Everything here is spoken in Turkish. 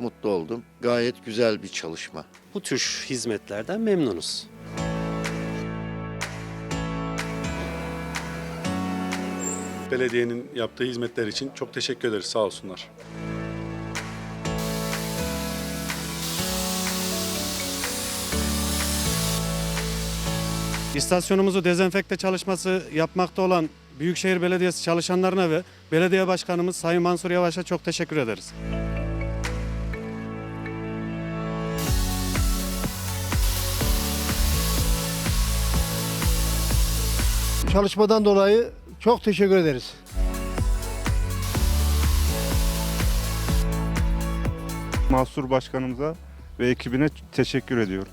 mutlu oldum. Gayet güzel bir çalışma. Bu tür hizmetlerden memnunuz. Belediyenin yaptığı hizmetler için çok teşekkür ederiz. Sağ olsunlar. İstasyonumuzu dezenfekte çalışması yapmakta olan Büyükşehir Belediyesi çalışanlarına ve belediye başkanımız Sayın Mansur Yavaş'a çok teşekkür ederiz. çalışmadan dolayı çok teşekkür ederiz. Mahsur Başkanımıza ve ekibine teşekkür ediyorum.